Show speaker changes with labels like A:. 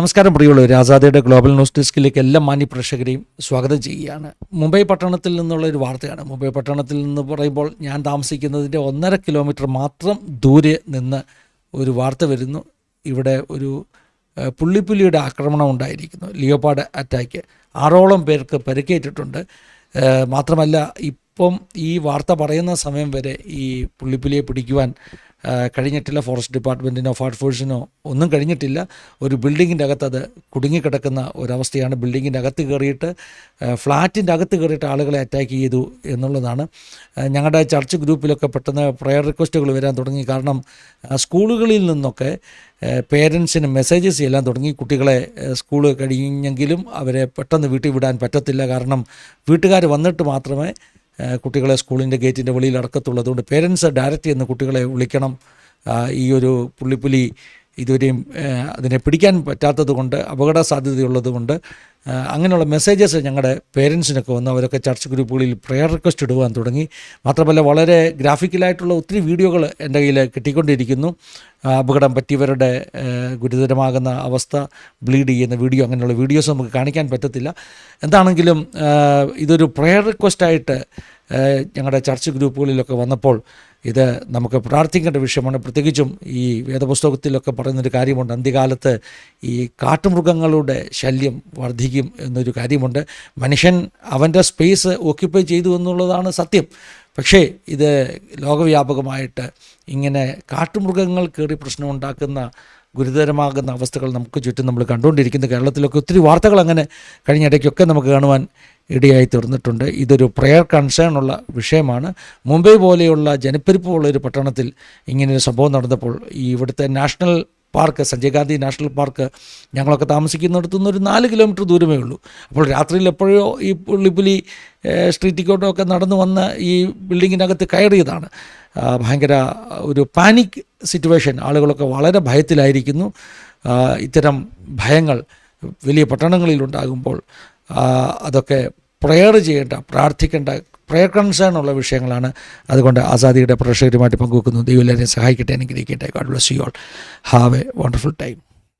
A: നമസ്കാരം പ്രിയമുള്ളവർ ആസാദയുടെ global news ഡെസ്കിലേക്ക് എല്ലാ മാന്യ പ്രേക്ഷകരെയും സ്വാഗതം ചെയ്യുകയാണ്. മുംബൈ പട്ടണത്തിൽ നിന്നുള്ള ഒരു വാർത്തയാണ്. മുംബൈ പട്ടണത്തിൽ നിന്ന് പറയുമ്പോൾ ഞാൻ താമസിക്കുന്നതിന്റെ ഒന്നര കിലോമീറ്റർ മാത്രം ദൂരെ നിന്ന് ഒരു വാർത്ത വരുന്നു. ഇവിടെ ഒരു പുള്ളിപ്പുലിയുടെ ആക്രമണം ഉണ്ടായിരിക്കുന്നു. ലിയോപാഡ് അറ്റാക്ക് ആറോളം പേർക്ക് പരിക്കേറ്റിട്ടുണ്ട്. മാത്രമല്ല മാത്രമല്ല ഇപ്പം ഈ വാർത്ത പറയുന്ന സമയം വരെ ഈ പുള്ളിപ്പുലിയെ പിടിക്കുവാൻ കഴിഞ്ഞിട്ടില്ല. ഫോറസ്റ്റ് ഡിപ്പാർട്ട്മെന്റിനോ ഫയർഫോഴ്സിനോ ഒന്നും കഴിഞ്ഞിട്ടില്ല. ഒരു ബിൽഡിങ്ങിന്റെ അകത്ത് അത് കുടുങ്ങിക്കിടക്കുന്ന ഒരവസ്ഥയാണ്. ബിൽഡിങ്ങിന്റെ അകത്ത് കയറിയിട്ട് ഫ്ലാറ്റിന്റെ അകത്ത് കയറിയിട്ട് ആളുകളെ അറ്റാക്ക് ചെയ്തു എന്നുള്ളതാണ്. ഞങ്ങളുടെ ചർച്ച് ഗ്രൂപ്പിലൊക്കെ പെട്ടെന്ന് പ്രയർ റിക്വസ്റ്റുകൾ വരാൻ തുടങ്ങി. കാരണം സ്കൂളുകളിൽ നിന്നൊക്കെ പേരൻസിന് മെസ്സേജസ് ചെയ്യാൻ തുടങ്ങി. കുട്ടികളെ സ്കൂൾ കഴിഞ്ഞെങ്കിലും അവരെ പെട്ടെന്ന് വീട്ടിൽ വിടാൻ പറ്റത്തില്ല. കാരണം വീട്ടുകാർ വന്നിട്ട് മാത്രമേ കുട്ടികളെ സ്കൂളിന്റെ ഗേറ്റിന്റെ വെളിയിൽ അടക്കത്തുള്ളൂ അതുകൊണ്ട് പേരൻസ് ഡയറക്റ്റ് ചെയ്യുന്ന കുട്ടികളെ വിളിക്കണം. ഈ ഒരു പുള്ളിപ്പുലി ഇതുവരെയും അതിനെ പിടിക്കാൻ പറ്റാത്തത് കൊണ്ട് അപകട സാധ്യതയുള്ളത് കൊണ്ട് അങ്ങനെയുള്ള മെസ്സേജസ് ഞങ്ങളുടെ പേരൻസിനൊക്കെ വന്ന്. അവരൊക്കെ ചർച്ച് ഗ്രൂപ്പുകളിൽ പ്രെയർ റിക്വസ്റ്റ് ഇടുവാൻ തുടങ്ങി. മാത്രമല്ല വളരെ ഗ്രാഫിക്കലായിട്ടുള്ള ഒത്തിരി വീഡിയോകൾ എന്റെ കയ്യിൽ കിട്ടിക്കൊണ്ടിരിക്കുന്നു. അപകടം പറ്റിയവരുടെ ഗുരുതരമാകുന്ന അവസ്ഥ ബ്ലീഡ് ചെയ്യുന്ന വീഡിയോ അങ്ങനെയുള്ള വീഡിയോസ് നമുക്ക് കാണിക്കാൻ പറ്റത്തില്ല. എന്താണെങ്കിലും ഇതൊരു പ്രെയർ റിക്വസ്റ്റായിട്ട് ഞങ്ങളുടെ ചർച്ച് ഗ്രൂപ്പുകളിലൊക്കെ വന്നപ്പോൾ ഇത് നമുക്ക് പ്രാർത്ഥിക്കേണ്ട വിഷയമാണ്. പ്രത്യേകിച്ചും ഈ വേദപുസ്തകത്തിലൊക്കെ പറയുന്നൊരു കാര്യമുണ്ട്. അന്ത്യകാലത്ത് ഈ കാട്ടുമൃഗങ്ങളുടെ ശല്യം വർദ്ധിക്കും എന്നൊരു കാര്യമുണ്ട്. മനുഷ്യൻ അവന്റെ സ്പേസ് ഓക്യുപ്പൈ ചെയ്തു എന്നുള്ളതാണ് സത്യം. പക്ഷേ ഇത് ലോകവ്യാപകമായിട്ട് ഇങ്ങനെ കാട്ടുമൃഗങ്ങൾ കയറി പ്രശ്നമുണ്ടാക്കുന്ന ഗുരുതരമാകുന്ന അവസ്ഥകൾ നമുക്ക് ചുറ്റും നമ്മൾ കണ്ടുകൊണ്ടിരിക്കുന്നു. കേരളത്തിലൊക്കെ ഒത്തിരി വാർത്തകൾ അങ്ങനെ കഴിഞ്ഞ ഇടയ്ക്കൊക്കെ നമുക്ക് കാണുവാൻ ഇടയായി തീർന്നിട്ടുണ്ട്. ഇതൊരു പ്രയർ കൺസേൺ ഉള്ള വിഷയമാണ്. മുംബൈ പോലെയുള്ള ജനപ്പെരുപ്പമുള്ള ഒരു പട്ടണത്തിൽ ഇങ്ങനൊരു സംഭവം നടന്നപ്പോൾ ഈ ഇവിടുത്തെ national park Sanjay Gandhi national park ഞങ്ങളൊക്കെ താമസിക്കുന്നിടത്തു നിന്ന് ഒരു നാല് കിലോമീറ്റർ ദൂരമേ ഉള്ളൂ. അപ്പോൾ രാത്രിയിൽ എപ്പോഴോ ഈ പുള്ളിപ്പുലി സ്ട്രീറ്റിക്കോട്ടൊക്കെ നടന്നു വന്ന് ഈ ബിൽഡിങ്ങിനകത്ത് കയറിയതാണ്. ഭയങ്കര ഒരു പാനിക് സിറ്റുവേഷൻ ആളുകളൊക്കെ വളരെ ഭയത്തിലായിരിക്കുന്നു. ഇത്തരം ഭയങ്ങൾ വലിയ പട്ടണങ്ങളിൽ ഉണ്ടാകുമ്പോൾ അതൊക്കെ പ്രെയർ ചെയ്യേണ്ട പ്രാർത്ഥിക്കേണ്ട പ്രയർ കൺസേൺ ഉള്ള വിഷയങ്ങളാണ്. അതുകൊണ്ട് ആസാദിയുടെ പ്രേക്ഷകരുമായിട്ട് പങ്കുവെക്കുന്നു. ദൈവം എല്ലാവരെയും സഹായിക്കട്ടെ അനുഗ്രഹിക്കട്ടെ. God bless you all have a wonderful time